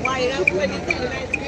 Why you don't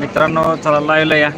मित्रांनो चला लाईव्हला या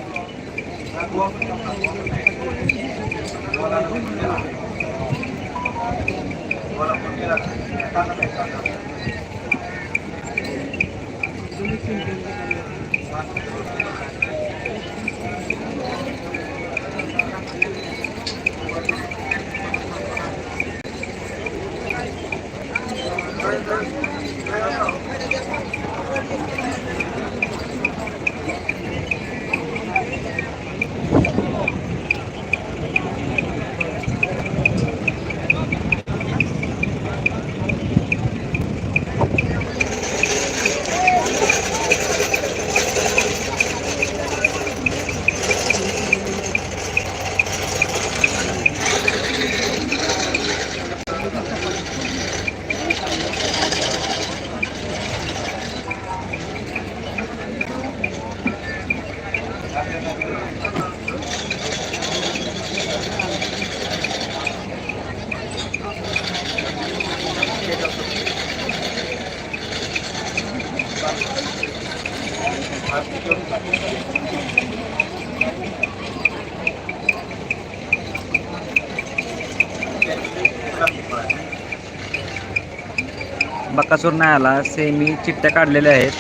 बकासूर नाही आला. सेमी चिट्ट्या काढलेल्या आहेत.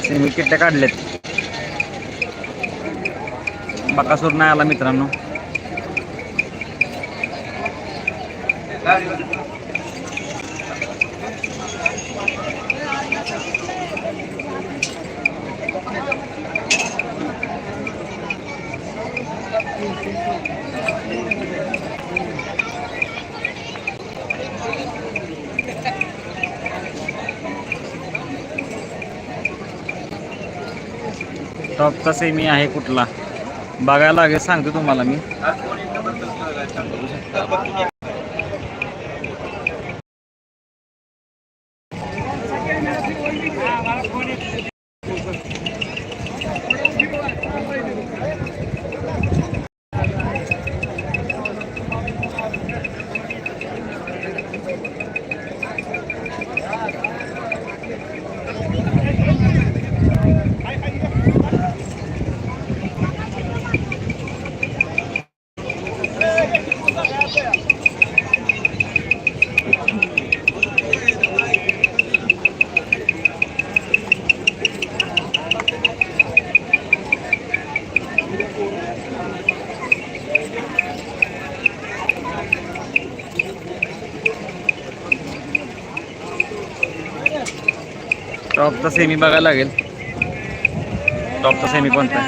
सेमी चिट्ट्या काढल्यात बकासूर नाही आला मित्रांनो. टॉपचा सेमी आहे कुठला? बघायला लागेल सांगतो तुम्हाला मी. टॉपचा सेमी बघायला लागेल. टॉपचा सेमी कोणता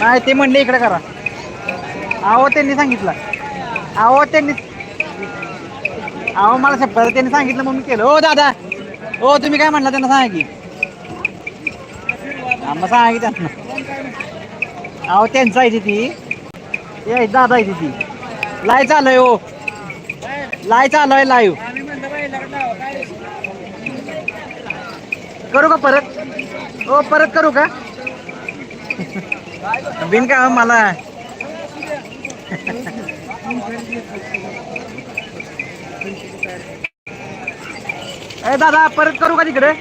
नाही ते म्हणले इकडे करा. अहो त्यांनी सांगितलं. अहो त्यांनी अहो मला शपथ त्यांनी सांगितलं मग मी केलं. हो दादा. हो तुम्ही काय म्हणला त्यांना सांगा की? आम्हाला मग त्यांना अहो त्यांचं आहे ती ये दादा आहे ती लाय चालू आहे हो. लाय चालू आहे लाईव्ह. करू का परत? हो परत करू का? बिन का हो, मला? ए दादा परत करू का तिकडे?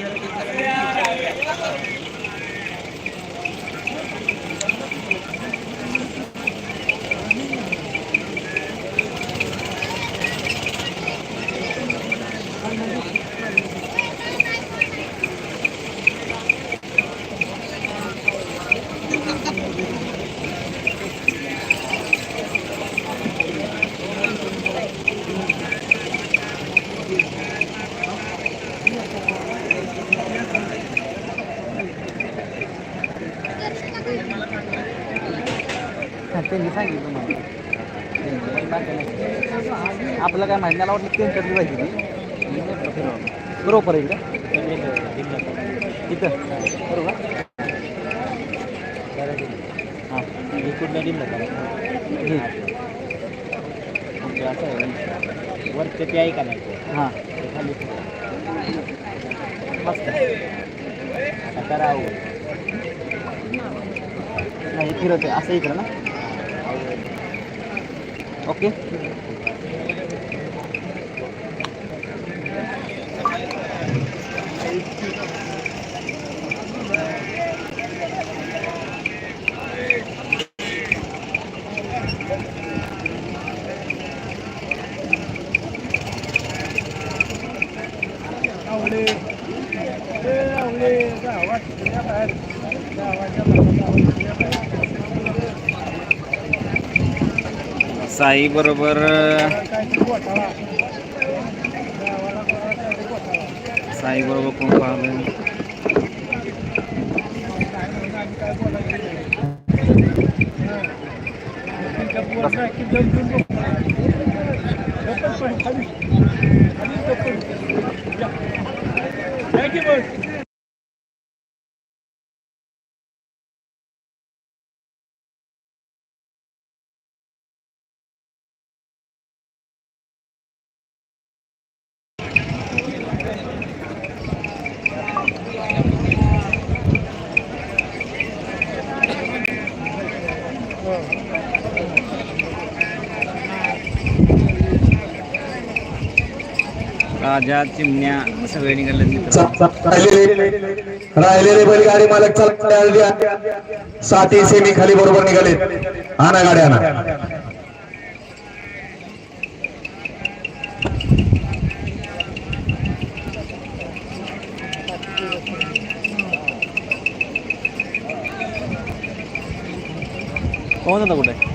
त्यांनी सांगितलं मला. आपलं काय माहिती मला वाटलं त्यांच्यातली पाहिजे ती. बरोबर आहे इथं. बरोबर? हां. कुठल्या दिलं असं वरचं ते आहे का नाही हां. ते खाली मस्त. आता करावं नाही फिरत आहे. असं इकडं ना ओके साई बरोबर साई Thank you, boys. राजा चिमण्या सगळे निघाले राहिलेले बैलगाडी मालक चालक साती सेमी खाली बरोबर निघाले. आणा गाड्या आणा. पवन दादा कुठे?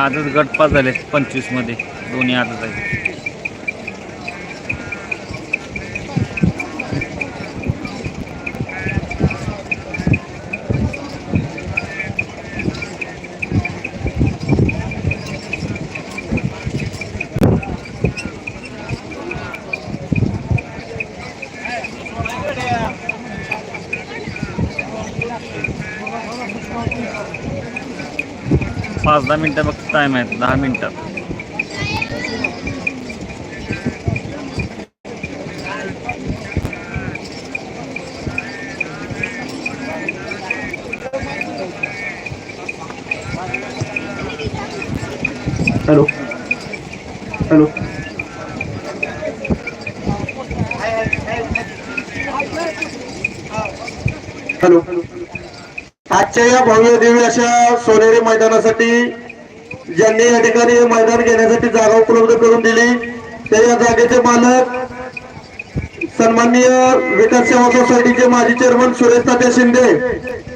आजच गटपास झाले पंचवीसमध्ये. दोन्ही आजच आहेत. पाच दहा मिनटं फक्त टाईम आहे दहा मिनटं. आजच्या या भव्य देवी अशा सोनेरी मैदानासाठी ज्यांनी या ठिकाणी मैदान घेण्यासाठी जागा उपलब्ध करून दिली ते या जागेचे मालक सन्माननीय विकास सेवा सोसायटीचे माजी चेअरमन सुरेश तात्या शिंदे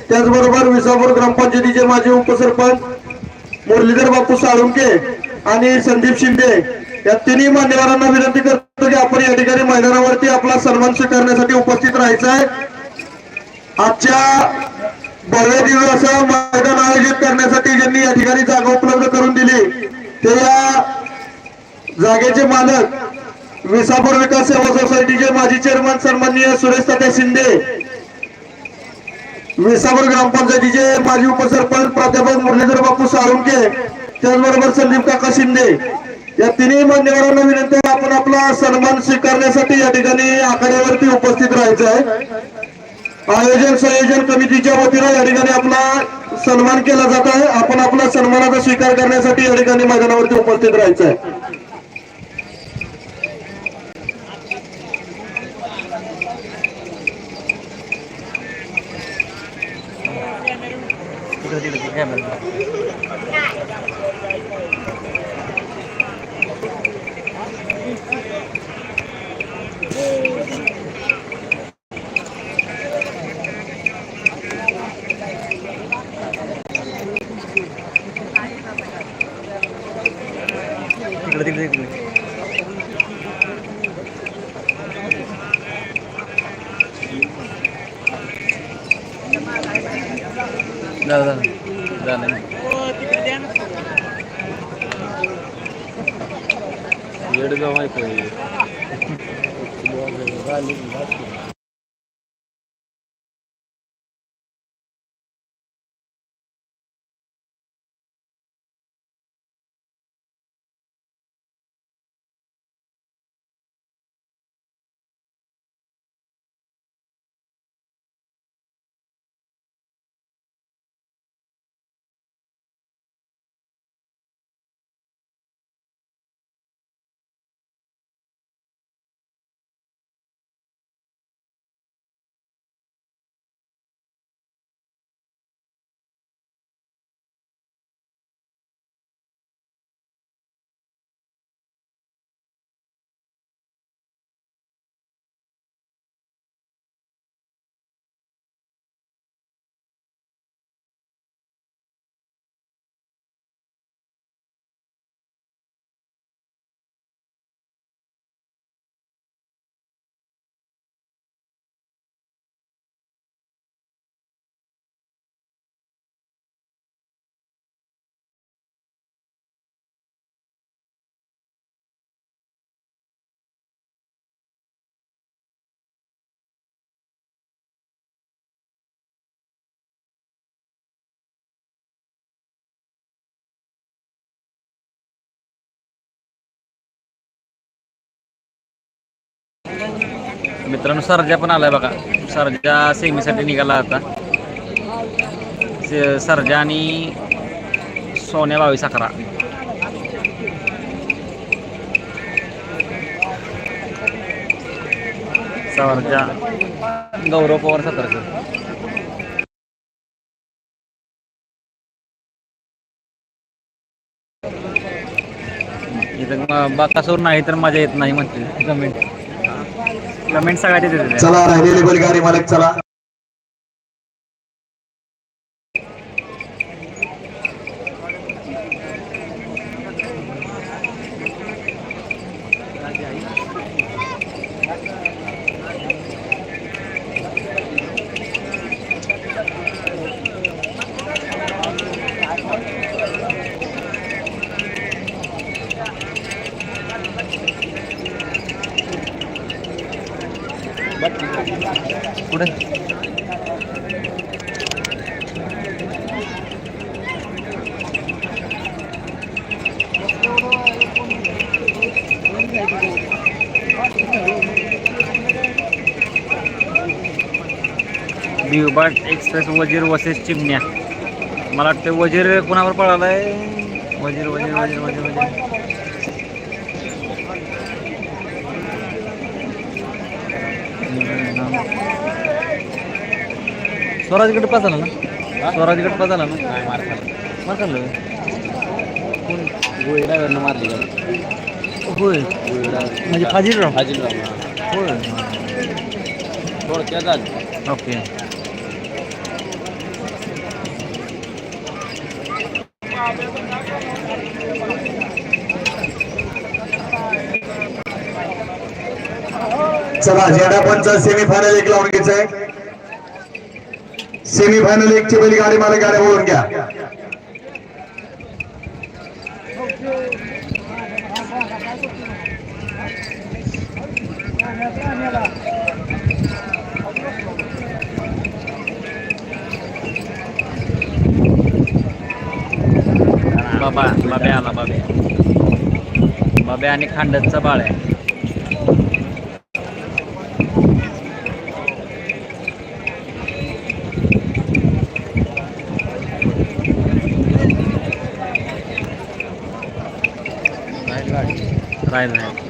त्याचबरोबर विसापूर ग्रामपंचायतीचे माजी उपसरपंच मुरलीधर बापू साळुंके आणि संदीप शिंदे या तिन्ही मान्यवरांना विनंती करतो की आपण या ठिकाणी मैदानावरती आपला सन्मान स्वीकारण्यासाठी उपस्थित राहायचं आहे आजच्या भव्य दिव्य असं मैदान आयोजित करण्यासाठी ज्यांनी या ठिकाणी जागा उपलब्ध करून दिली ते या जागेचे मालक विसापूर विकास सेवा सोसायटीचे माजी चेअरमन सन्माननीय सुरेश तात्या शिंदे विसापूर ग्रामपंचायतीचे माजी उपसरपंच प्राध्यापक मुरलीधर बापू साळुंके त्याचबरोबर संदीप काका शिंदे या तिन्ही मान्यवरांना विनंती आपण आपला सन्मान स्वीकारण्यासाठी या ठिकाणी आखाड्यावरती उपस्थित राहायचं आहे. आयोजन संयोजन कमिटीच्या वतीनं या ठिकाणी आपला सन्मान केला जात आहे. आपण आपला सन्मानाचा स्वीकार करण्यासाठी या ठिकाणी मैदानावरती उपस्थित राहायचं आहे. तिकडे तिकडे. तिकडे झालं झालं झालं येडगाव आहे मित्रांनो सरजा पण आलाय बघा. सरजा सेमीसाठी निघाला आता. सरजा आणि सोन्या बावीस अकरा. सरजा गौरव पवार सतराशे. इथं बाकासूर नाही तर मजा येत नाही म्हणते कमेंट कमेंट सगळ्या येते चला राहिलेली बैलगाडी मालक चला. पुढे. दिवबाट एक्सप्रेस वजीर वसेस चिमण्या. मला वाटतं वजीर कोणावर पळालाय? वजीर वजीर वजीर वजीर. स्वराजगड पास झाला ना स्वराजगड पास झाला ना? काय मार खाल्ला. चाललं गोळी ड्रायव्हरनं मारली का? होय. म्हणजे फाजीलराव? फाजीलराव होय. थोडक्यात आली ओके. चला झेंडा पंच सेमीफायनल एक लावून सेमी फायनल एक ची पहिली गाडी मला गाड्या बोलून घ्या. बाबा बाबे आला बाब्या बाबे आणि खांडतचा बाळ आहे. राहील राहील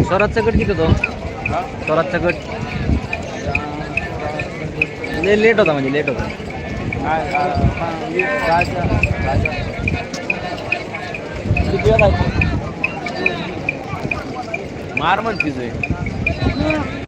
स्वराजचा गट किती होतो स्वराजचा गट ले लेट होता म्हणजे लेट होता. किती वेळ मार म्हणतीच आहे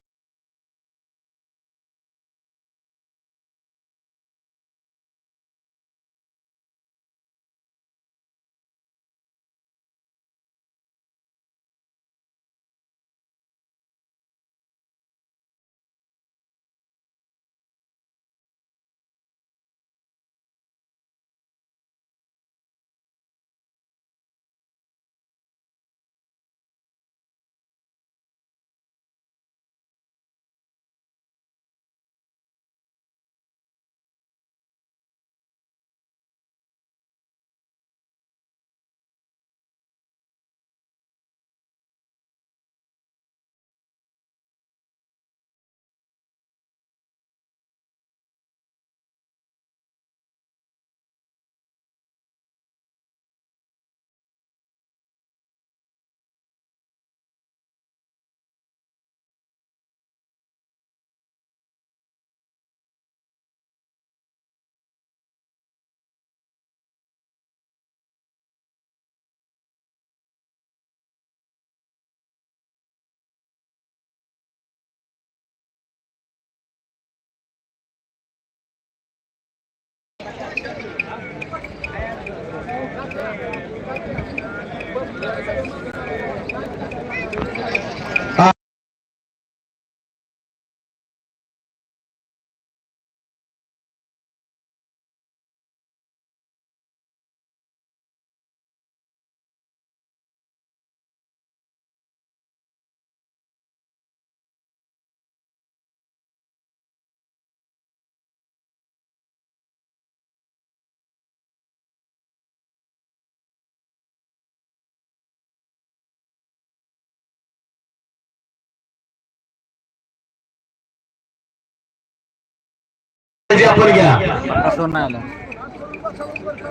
आपण घ्या.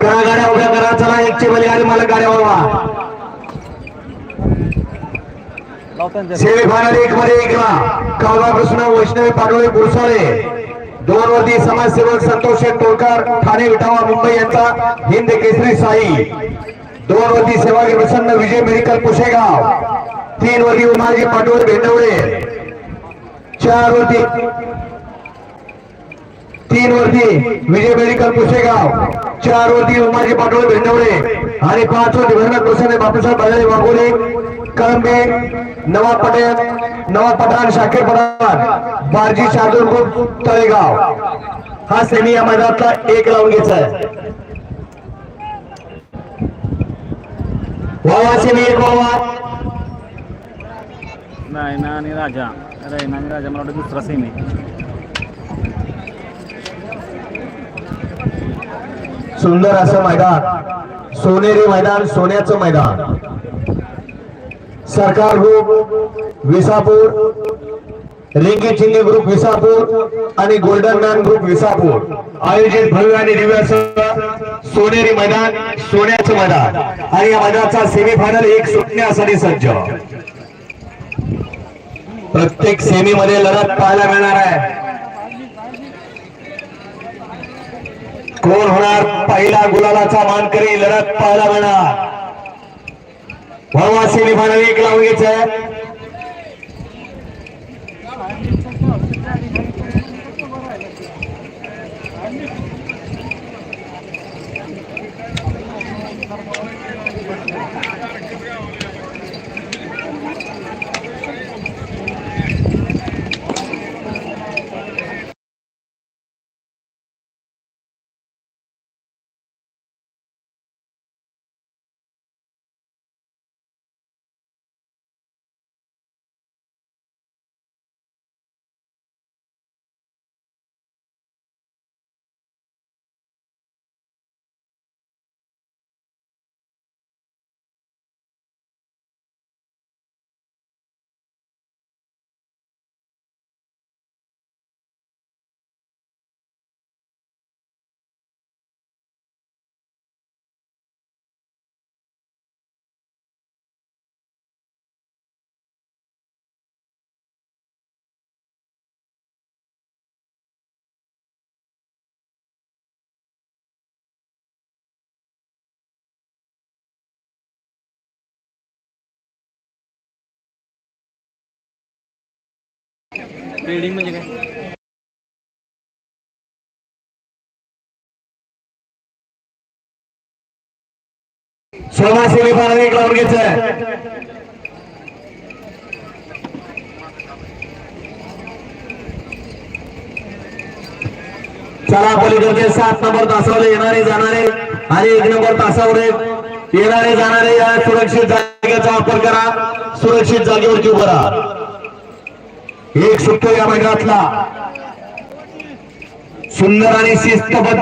करा गाड्या उभ्या करा. चला एक ची आली मला गाड्या वळवा सेमीफायनल एक मध्ये एकला कावला कृष्ण वैष्णवी पाडोळे गुरसाळे दोन वरती समाजसेवक संतोष टोळकर ठाणे विठावा मुंबई यांचा हिंद केसरी साई. दोन वरती सेवागी प्रसन्न विजय मेडिकल पुशेगाव तीन वरती उमाजी पाटोळे भेंडवळे. चार वरती तीन वरती विजय मेडिकल पुसेगाव. चार वरती उमाजी पाटोळे भेंडवळे आणि पाच वरती भरत प्रसन्न बापूसाहेब बाजारे वाघोले कळंबे नवाब पटेल नवाब पठाण शाकीर पठाण बारजी शार्दूल ग्रुप तळेगाव. हा सेमी या मैदानातला एक लावून घ्यायचा आहे. वावा सेमी एक वावा. नाही ना आणि राजा. रायना आणि राजा मला वाटतं दुसरा सेमी सुंदर असं मैदान. सोनेरी मैदान सोन्याचं मैदान. सरकार ग्रुप विसापूर रिंगी चिंगी ग्रुप विसापूर आणि गोल्डन मॅन ग्रुप विसापूर. आयोजित भव्य आणि दिव्य सोनेरी मैदान सोन्याचं मैदान. आणि या मैदानाचा सेमीफायनल एक सुटण्यासाठी सज्ज. प्रत्येक सेमीमध्ये लढत पाहायला मिळणार आहे. कोण होणार? पहिला गुलाबाचा मानकरी लढत पाहायला मिळणार. भरवा सेमीफायनल एक लावून घ्यायचं ट्रेडिंग म्हणजे काय? सोळा सेमीफायनल एक लावून घ्यायचं चला पलीकडचे सात नंबर तासावर येणारे जाणारे आणि एक नंबर तासावर येणारे जाणारे या सुरक्षित जागेचा वापर करा. सुरक्षित जागेवरती उभं राहा. एक सुटतो या मैदानातला. सुंदर आणि शिस्तबद्ध